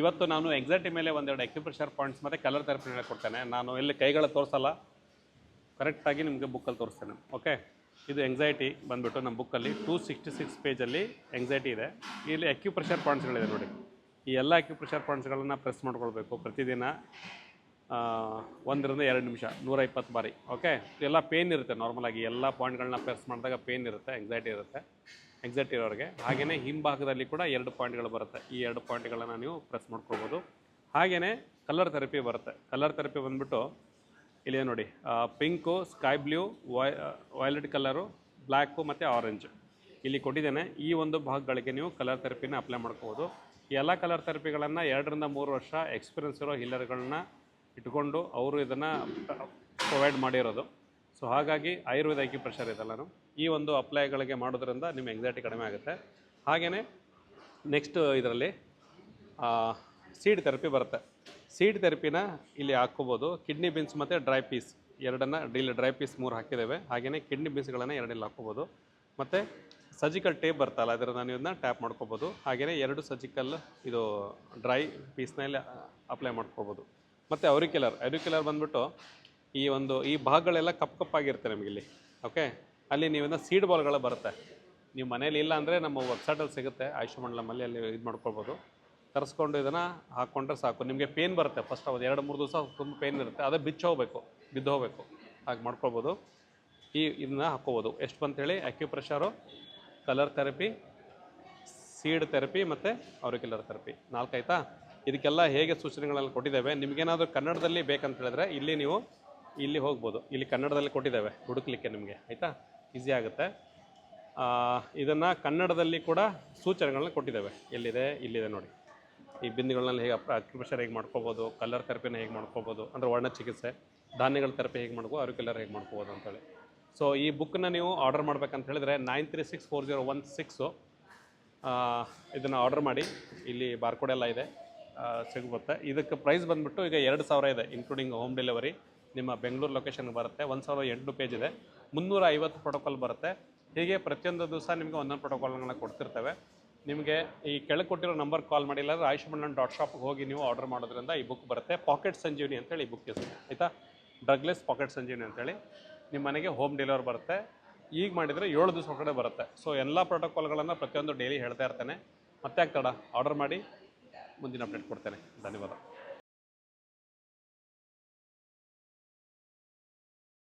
ಇವತ್ತು ನಾನು ಎಕ್ಸಾಕ್ಟಿ ಮೇಲೆ ಒಂದೆರಡು ಎಕ್ಯುಪ್ರೆಷರ್ ಪಾಯಿಂಟ್ಸ್ ಮತ್ತು ಕಲರ್ ಥೆರಪಿ ಕೊಡ್ತೇನೆ. ನಾನು ಇಲ್ಲಿ ಕೈಗಳ ತೋರಿಸಲ್ಲ. ಕರೆಕ್ಟಾಗಿ ನಿಮಗೆ ಬುಕ್ಕಲ್ಲಿ ತೋರಿಸ್ತೇನೆ. ಓಕೆ ಇದು ಎಂಗ್ಸೈಟಿ ಬಂದ್ಬಿಟ್ಟು ನಮ್ಮ ಬುಕ್ಕಲ್ಲಿ ಟೂ ಸಿಕ್ಸ್ಟಿ ಸಿಕ್ಸ್ ಪೇಜಲ್ಲಿ ಎಂಗ್ಸೈಟಿ ಇದೆ. ಇಲ್ಲಿ ಎಕ್ಯುಪ್ರೆಷರ್ ಪಾಯಿಂಟ್ಸ್ಗಳಿದೆ ನೋಡಿ. ಈ ಎಲ್ಲ ಎಕ್ಯುಪ್ರೆಷರ್ ಪಾಯಿಂಟ್ಸ್ಗಳನ್ನು ಪ್ರೆಸ್ ಮಾಡ್ಕೊಳ್ಬೇಕು ಪ್ರತಿದಿನ ಒಂದರಿಂದ ಎರಡು ನಿಮಿಷ ನೂರ ಇಪ್ಪತ್ತು ಬಾರಿ. ಓಕೆ ಎಲ್ಲ ಪೇನ್ ಇರುತ್ತೆ ನಾರ್ಮಲಾಗಿ ಎಲ್ಲ ಪಾಯಿಂಟ್ಗಳನ್ನ ಪ್ರೆಸ್ ಮಾಡಿದಾಗ ಪೇನ್ ಇರುತ್ತೆ ಎಂಗ್ಸೈಟಿ ಇರುತ್ತೆ. ಎಂಗ್ಸೈಟಿ ಇರೋರಿಗೆ. ಹಾಗೆಯೇ ಹಿಂಭಾಗದಲ್ಲಿ ಕೂಡ ಎರಡು ಪಾಯಿಂಟ್ಗಳು ಬರುತ್ತೆ. ಈ ಎರಡು ಪಾಯಿಂಟ್ಗಳನ್ನು ನೀವು ಪ್ರೆಸ್ ಮಾಡ್ಕೊಳ್ಬೋದು. ಹಾಗೆಯೇ ಕಲರ್ ಥೆರಪಿ ಬರುತ್ತೆ. ಕಲರ್ ಥೆರಪಿ ಬಂದ್ಬಿಟ್ಟು ಇಲ್ಲಿ ನೋಡಿ ಪಿಂಕು ಸ್ಕೈ ಬ್ಲೂ ವೈ ವೈಲೆಟ್ ಕಲರು ಬ್ಲ್ಯಾಕು ಮತ್ತು ಆರೆಂಜು ಇಲ್ಲಿ ಕೊಟ್ಟಿದ್ದೇನೆ. ಈ ಒಂದು ಭಾಗಗಳಿಗೆ ನೀವು ಕಲರ್ ಥೆರಪಿನ ಅಪ್ಲೈ ಮಾಡ್ಕೋಬೋದು ಎಲ್ಲ ಕಲರ್ ಥೆರಪಿಗಳನ್ನು ಎರಡರಿಂದ ಮೂರು ವರ್ಷ ಎಕ್ಸ್ಪೀರಿಯನ್ಸ್ ಇರೋ ಹಿಲ್ಲರ್ಗಳನ್ನ ಇಟ್ಕೊಂಡು ಅವರು ಇದನ್ನು ಪ್ರೊವೈಡ್ ಮಾಡಿರೋದು. ಸೊ ಹಾಗಾಗಿ ಆಯುರ್ವೇದ ಪ್ರೆಷರ್ ಇದೆಲ್ಲನು ಈ ಒಂದು ಅಪ್ಲೈಗಳಿಗೆ ಮಾಡೋದ್ರಿಂದ ನಿಮ್ಮ ಎಂಗ್ಸೈಟಿ ಕಡಿಮೆ ಆಗುತ್ತೆ. ಹಾಗೆಯೇ ನೆಕ್ಸ್ಟ್ ಇದರಲ್ಲಿ ಸೀಡ್ ಥೆರಪಿ ಬರುತ್ತೆ. ಸೀಡ್ ಥೆರಪಿನ ಇಲ್ಲಿ ಹಾಕ್ಕೋಬೋದು. ಕಿಡ್ನಿ ಬೀನ್ಸ್ ಮತ್ತು ಡ್ರೈ ಪೀಸ್ ಎರಡನ್ನು ಇಲ್ಲಿ ಡ್ರೈ ಪೀಸ್ ಮೂರು ಹಾಕಿದ್ದೇವೆ. ಹಾಗೆಯೇ ಕಿಡ್ನಿ ಬೀನ್ಸ್ಗಳನ್ನು ಎರಡಲ್ಲಿ ಹಾಕ್ಕೋಬೋದು. ಮತ್ತು ಸರ್ಜಿಕಲ್ ಟೇಪ್ ಬರ್ತಲ್ಲ ಅದರ ನಾನು ಇದನ್ನ ಟ್ಯಾಪ್ ಮಾಡ್ಕೋಬೋದು. ಹಾಗೆಯೇ ಎರಡು ಸರ್ಜಿಕಲ್ ಇದು ಡ್ರೈ ಪೀಸ್ನಲ್ಲಿ ಅಪ್ಲೈ ಮಾಡ್ಕೋಬೋದು. ಮತ್ತು ಅವ್ರಿಕ್ಯುಲರ್ ಅವ್ರಿಕ್ಯುಲರ್ ಬಂದ್ಬಿಟ್ಟು ಈ ಒಂದು, ಈ ಭಾಗಗಳೆಲ್ಲ ಕಪ್ ಕಪ್ಪಾಗಿರುತ್ತೆ ನಮಗೆ ಇಲ್ಲಿ. ಓಕೆ ಅಲ್ಲಿ ನೀವಿಂದ ಸೀಡ್ ಬಾಲ್ಗಳು ಬರುತ್ತೆ. ನೀವು ಮನೇಲಿ ಇಲ್ಲ ಅಂದರೆ ನಮ್ಮ ವೆಬ್ಸೈಟಲ್ಲಿ ಸಿಗುತ್ತೆ. ಆಯುಷ್ಮಾನ್ಲಮಲ್ಲಿ ಅಲ್ಲಿ ಇದು ಮಾಡ್ಕೊಳ್ಬೋದು. ತರಿಸ್ಕೊಂಡು ಇದನ್ನು ಹಾಕ್ಕೊಂಡ್ರೆ ಸಾಕು. ನಿಮಗೆ ಪೇನ್ ಬರುತ್ತೆ ಫಸ್ಟ್ ಒಂದು ಎರಡು, ಮೂರು ದಿವಸ ತುಂಬ ಪೇನ್ ಇರುತ್ತೆ. ಅದೇ ಬಿಚ್ಚೋಗ್ಬೇಕು ಬಿದ್ದು ಹೋಗಬೇಕು. ಹಾಗೆ ಮಾಡ್ಕೊಳ್ಬೋದು. ಈ ಇದನ್ನ ಹಾಕ್ಕೋಬೋದು. ಎಷ್ಟು ಬಂತೇಳಿ? Acupressure colour therapy seed therapy ಮತ್ತು ಅವ್ರಿಕ್ಯುಲರ್ ಥೆರಪಿ ನಾಲ್ಕಾಯ್ತಾ ಇದಕ್ಕೆಲ್ಲ ಹೇಗೆ ಸೂಚನೆಗಳಲ್ಲಿ ಕೊಟ್ಟಿದ್ದೇವೆ? ನಿಮಗೇನಾದರೂ ಕನ್ನಡದಲ್ಲಿ ಬೇಕಂತ ಹೇಳಿದ್ರೆ ಇಲ್ಲಿ ನೀವು ಇಲ್ಲಿ ಹೋಗ್ಬೋದು. ಇಲ್ಲಿ ಕನ್ನಡದಲ್ಲಿ ಕೊಟ್ಟಿದ್ದಾವೆ, ಹುಡುಕ್ಲಿಕ್ಕೆ ನಿಮಗೆ. ಆಯಿತಾ? ಈಸಿ ಆಗುತ್ತೆ. ಇದನ್ನು ಕನ್ನಡದಲ್ಲಿ ಕೂಡ ಸೂಚನೆಗಳನ್ನ ಕೊಟ್ಟಿದ್ದಾವೆ. ಎಲ್ಲಿದೆ? ಇಲ್ಲಿದೆ ನೋಡಿ. ಈ ಬಿಂದಿಗಳನ್ನೆಲ್ಲ ಹೇಗೆ ಅಕ್ಯುಪ್ರೆಷರ್ ಹೇಗೆ ಮಾಡ್ಕೋಬೋದು ಕಲರ್ ಥೆರಪಿನ ಹೇಗೆ ಮಾಡ್ಕೋಬೋದು, ಅಂದರೆ ವರ್ಣ ಚಿಕಿತ್ಸೆ, ಧಾನ್ಯಗಳ ಥೆರಪಿ ಹೇಗೆ ಮಾಡ್ಕೋ ಕಲರ್ ಹೇಗೆ ಮಾಡ್ಕೋಬೋದು ಅಂತೇಳಿ. ಸೊ ಈ ಬುಕ್ಕನ್ನ ನೀವು ಆರ್ಡರ್ ಮಾಡ್ಬೇಕಂತ ಹೇಳಿದ್ರೆ nine three six four zero one six ಇದನ್ನು ಆರ್ಡರ್ ಮಾಡಿ. ಇಲ್ಲಿ ಬಾರ್ಕೋಡೆಲ್ಲ ಇದೆ ಸಿಗುತ್ತೆ ಇದಕ್ಕೆ ಪ್ರೈಸ್ ಬಂದುಬಿಟ್ಟು ಈಗ ಎರಡು ಸಾವಿರ ಇದೆ ಇನ್ಕ್ಲೂಡಿಂಗ್ ಹೋಮ್ ಡೆಲಿವರಿ ನಿಮ್ಮ ಬೆಂಗಳೂರು ಲೊಕೇಶನ್ಗೆ ಬರುತ್ತೆ. ಒಂದು ಸಾವಿರದ ಎಂಟು ಪೇಜ್ ಇದೆ. ಮುನ್ನೂರ ಐವತ್ತು ಪ್ರೋಟೋಕಾಲ್ ಬರುತ್ತೆ. ಹೀಗೆ ಪ್ರತಿಯೊಂದು ದಿವಸ ನಿಮಗೆ ಒಂದೊಂದು ಪ್ರೋಟೋಕಾಲ್ಗಳನ್ನ ಕೊಡ್ತಿರ್ತೇವೆ. ನಿಮಗೆ ಈ ಕೆಳಗೆ ಕೊಟ್ಟಿರೋ ನಂಬರ್ ಕಾಲ್ ಮಾಡಿಲ್ಲ ಅಂದರೆ ಆಯುಷ್ಮಣ್ಣನ್ ಡಾಟ್ ಶಾಪ್ಗೆ ಹೋಗಿ ನೀವು ಆರ್ಡರ್ ಮಾಡೋದ್ರಿಂದ ಈ ಬುಕ್ ಬರುತ್ತೆ. ಪಾಕೆಟ್ ಸಂಜೀವಿನಿ ಅಂತೇಳಿ ಈ ಬುಕ್ ಹೆಸರು ಆಯಿತಾ? ಡ್ರಗ್ಲೆಸ್ ಪಾಕೆಟ್ ಸಂಜೀವಿನಿ ಅಂತೇಳಿ. ನಿಮ್ಮ ಮನೆಗೆ ಹೋಮ್ ಡೆಲಿವರ್ ಬರುತ್ತೆ. ಈಗ ಮಾಡಿದರೆ ಏಳು ದಿವಸ ಒಳಗಡೆ ಬರುತ್ತೆ. ಸೊ ಎಲ್ಲ ಪ್ರೋಟೋಕಾಲ್ಗಳನ್ನು ಪ್ರತಿಯೊಂದು ಡೈಲಿ ಹೇಳ್ತಾ ಇರ್ತೇನೆ. ಮತ್ತೆ ಆಗ್ತಾಡ ಆರ್ಡರ್ ಮಾಡಿ. ಮುಂದಿನ ಅಪ್ಡೇಟ್ ಕೊಡ್ತೇನೆ. ಧನ್ಯವಾದ.